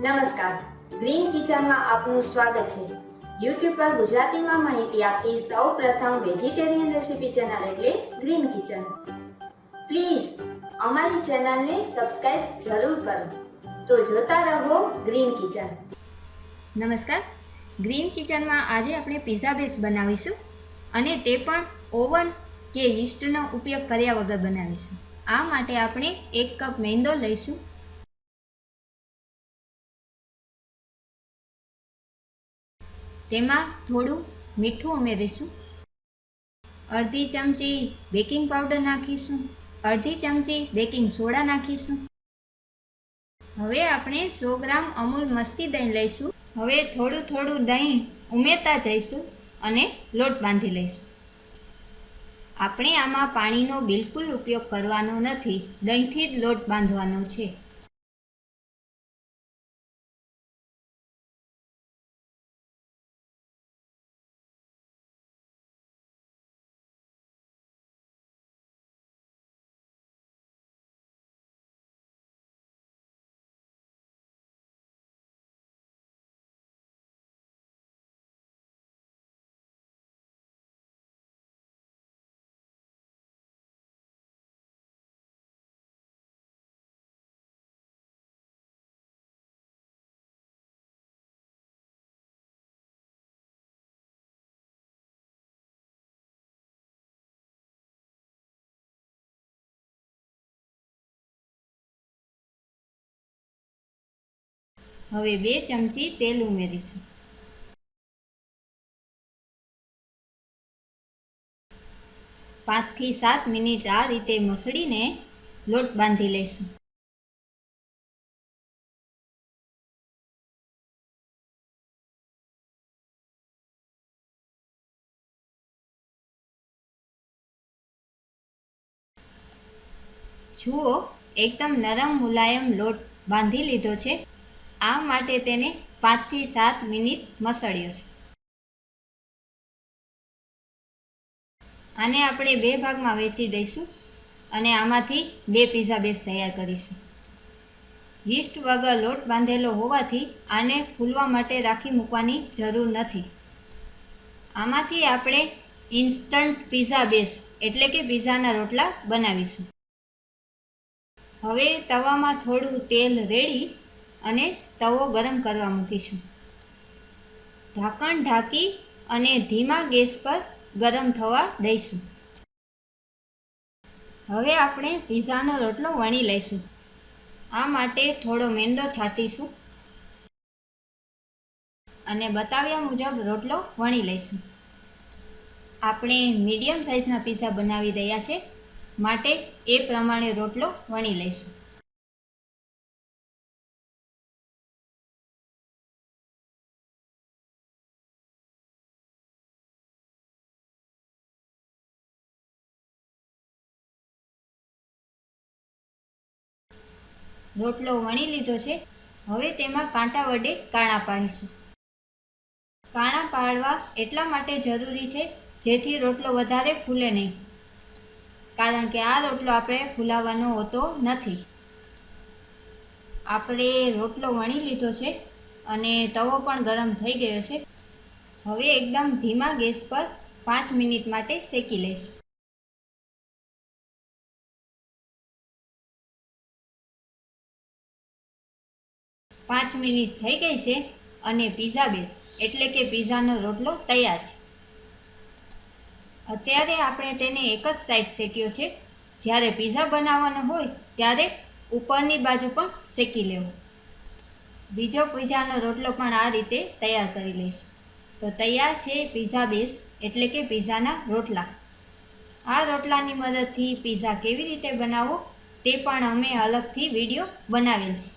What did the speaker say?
નમસ્કાર. ગ્રીન કિચનમાં આપનું સ્વાગત છે. યુટ્યુબ પર ગુજરાતીમાં માહિતી આપતી સૌ પ્રથમ વેજીટેરિયન રેસીપી ચેનલ એટલે ગ્રીન કિચન. પ્લીઝ અમારી ચેનલને સબસ્ક્રાઇબ જરૂર કરો. તો જોતા રહો ગ્રીન કિચન. નમસ્કાર. ગ્રીન કિચનમાં આજે આપણે પિઝા બેસ બનાવીશું અને તે પણ ઓવન કે યીસ્ટનો ઉપયોગ કર્યા વગર બનાવીશું. આ માટે આપણે એક કપ મેંદો લઈશું. તેમાં થોડું મીઠું ઉમેરીશું અડધી ચમચી બેકિંગ પાવડર નાખીશું. અડધી ચમચી બેકિંગ સોડા નાખીશું. હવે આપણે સો ગ્રામ અમૂલ મસ્તી દહીં લઈશું. હવે થોડું થોડું દહીં ઉમેરતા જઈશું અને લોટ બાંધી લઈશું. આપણે આમાં પાણીનો બિલકુલ ઉપયોગ કરવાનો નથી. દહીંથી જ લોટ બાંધવાનો છે. હવે બે ચમચી તેલ ઉમેરીશું. પાંચથી સાત મિનિટ આ રીતે મસળીને લોટ બાંધી લઈશું. જુઓ, એકદમ નરમ મુલાયમ લોટ બાંધી લીધો છે. આ માટે તેને પાંચથી સાત મિનિટ મસળ્યો છે. આને આપણે બે ભાગમાં વેચી દઈશું અને આમાંથી બે પીઝા બેસ તૈયાર કરીશું. યીસ્ટ વગર લોટ બાંધેલો હોવાથી આને ફૂલવા માટે રાખી મૂકવાની જરૂર નથી. આમાંથી આપણે ઇન્સ્ટન્ટ પીઝા બેસ એટલે કે પીઝાના રોટલા બનાવીશું. હવે તવામાં થોડું તેલ રેડી અને તવો ગરમ કરવા મૂકીશું. ઢાંકણ ઢાંકી અને ધીમા ગેસ પર ગરમ થવા દઈશું. હવે આપણે પીઝાનો રોટલો વણી લઈશું. આ માટે થોડો મેંદો છાંટીશું અને બતાવ્યા મુજબ રોટલો વણી લઈશું. આપણે મીડિયમ સાઇઝના પીઝા બનાવી રહ્યા છે, માટે એ પ્રમાણે રોટલો વણી લઈશું. રોટલો વણી લીધો છે. હવે તેમાં કાંટા વડે કાણા પાડીશું. કાણા પાડવા એટલા માટે જરૂરી છે જેથી રોટલો વધારે ફૂલે નહીં. કારણ કે આ રોટલો આપણે ફૂલાવવાનો હોતો નથી. આપણે રોટલો વણી લીધો છે અને તવો પણ ગરમ થઈ ગયો છે. હવે એકદમ ધીમા ગેસ પર પાંચ મિનિટ માટે શેકી લઈશું. પાંચ મિનિટ થઈ ગઈ છે અને પીઝા બેસ. એટલે કે પીઝાનો રોટલો તૈયાર છે. અત્યારે આપણે તેને એક જ સાઈડ શેક્યો છે. જ્યારે પીઝા બનાવવાનો હોય ત્યારે ઉપરની બાજુ પણ શેકી લેવું. બીજો પીઝાનો રોટલો પણ આ રીતે તૈયાર કરી લઈશું. તો તૈયાર છે પીઝા બેસ, એટલે કે પીઝાના રોટલા. આ રોટલાની મદદથી પીઝા કેવી રીતે બનાવવો તે પણ અમે અલગથી વીડિયો બનાવેલ છે.